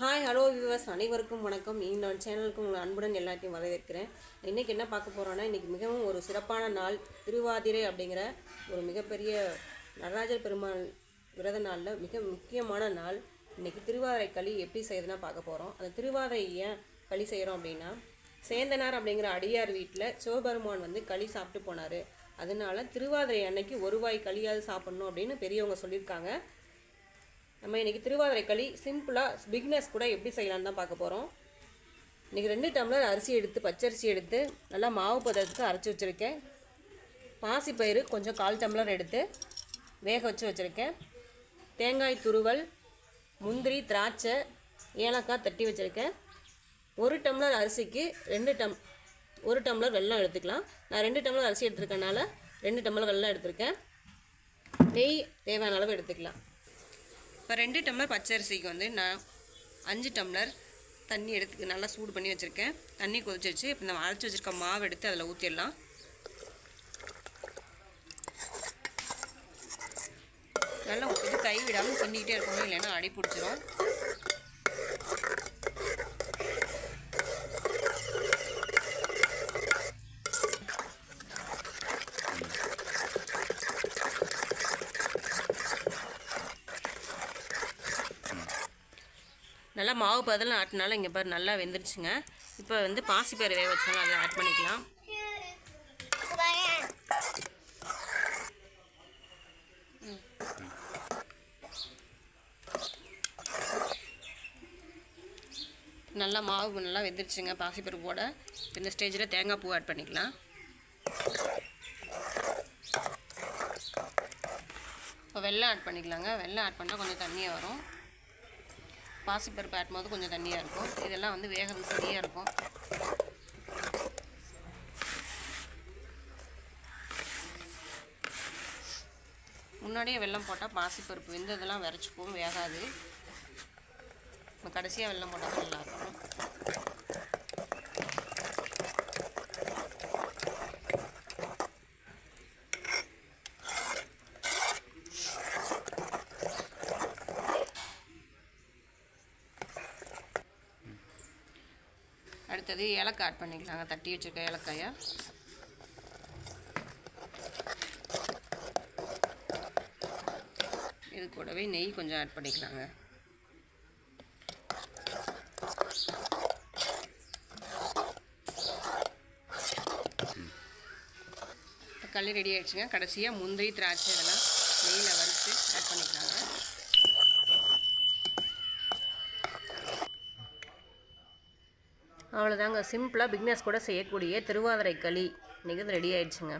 Hi hello viewers அனைவருக்கும் வணக்கம். இந்த சேனலுக்கு உங்கள் அன்புடன் எல்லாத்தையும் வரவேற்கிறேன். இன்றைக்கி என்ன பார்க்க போகிறோன்னா இன்றைக்கி மிகவும் ஒரு சிறப்பான நாள் திருவாதிரை அப்படிங்கிற ஒரு மிகப்பெரிய நடராஜர் பெருமாள் விரத நாளில் மிக முக்கியமான நாள். இன்றைக்கி திருவாதிரை களி எப்படி செய்யுதுன்னா பார்க்க போகிறோம் அந்த திருவாதிரை ஏன் களி செய்கிறோம் அப்படின்னா சேந்தனார் அப்படிங்கிற அடியார் வீட்டில் சிவபெருமான் வந்து களி சாப்பிட்டு போனார். அதனால திருவாதிரை அன்னைக்கு ஒரு வாய் களியாவது சாப்பிட்ணும் அப்படின்னு பெரியவங்க சொல்லியிருக்காங்க. நம்ம இன்றைக்கி திருவாதிரை களி சிம்பிளாக பிக்னஸ் கூட எப்படி செய்யலாம்னு தான் பார்க்க போகிறோம் இன்றைக்கி ரெண்டு டம்ளர் அரிசி எடுத்து பச்சரிசி எடுத்து நல்லா மாவு பதத்துக்கு அரைச்சி வச்சுருக்கேன். பாசிப்பயிறு கொஞ்சம் கால் டம்ளர் எடுத்து வேக வச்சு வச்சுருக்கேன். தேங்காய் துருவல் முந்திரி திராட்சை ஏலக்காய் தட்டி வச்சுருக்கேன். ஒரு டம்ளர் அரிசிக்கு ரெண்டு டம் ஒரு டம்ளர் வெல்லம் எடுத்துக்கலாம். நான் ரெண்டு டம்ளர் அரிசி எடுத்துருக்கனால ரெண்டு டம்ளர் வெல்லம் எடுத்திருக்கேன். நெய் தேவையான அளவு எடுத்துக்கலாம். இப்போ ரெண்டு டம்ளர் பச்சரிசிக்கு வந்து நான் அஞ்சு டம்ளர் தண்ணி எடுத்து நல்லா சூடு பண்ணி வச்சுருக்கேன். தண்ணி கொதிச்சிருச்சு. இப்போ நம்ம அரைச்சி வச்சுருக்க மாவு எடுத்து அதில் ஊற்றிடலாம் நல்லா ஊற்றிட்டு கை விடாமல் கிண்டிக்கிட்டே இருக்கணும். இல்லைன்னா அடி பிடிச்சிரும். நல்லா மாவு பதில் ஆட்டினாலும் இங்கே பாரு நல்லா வெந்துருச்சுங்க. இப்போ வந்து பாசிப்பயிறு வேக வச்சாலும் அதை ஆட் பண்ணிக்கலாம். நல்லா மாவு நல்லா வெந்துருச்சுங்க பாசிப்பருப்பு போட. இந்த ஸ்டேஜில் தேங்காய் பூ ஆட் பண்ணிக்கலாம். இப்போ வெள்ளம் ஆட் பண்ணிக்கலாங்க. வெள்ளம் ஆட் பண்ணால் கொஞ்சம் தண்ணியாக வரும். பாசிப்பருப்பு ஆட்டும் போது கொஞ்சம் தண்ணியாக இருக்கும். இதெல்லாம் வந்து வேகிறது சரியாக இருக்கும். முன்னாடியே வெல்லம் போட்டால் பாசிப்பருப்பு வெந்ததெல்லாம் விரைச்சிக்கும் வேகாது. கடைசியாக வெள்ளம் போட்டால் தான் நல்லாயிருக்கும் அடுத்தது ஏலக்காய் ஆட் பண்ணிக்கலாங்க. தட்டி வச்சுருக்க ஏலக்காயை. இது கூடவே நெய் கொஞ்சம் ஆட் பண்ணிக்கலாங்க. களி ரெடி ஆகிடுச்சுங்க கடைசியாக முந்திரி திராட்சை இதெல்லாம் நெய்யில் வறுத்து ஆட் பண்ணிக்கலாங்க. அவ்வளோதாங்க சிம்பிளாக பிக்னஸ் கூட செய்யக்கூடிய திருவாதிரை களி இன்றைக்கி ரெடி ஆயிடுச்சுங்க.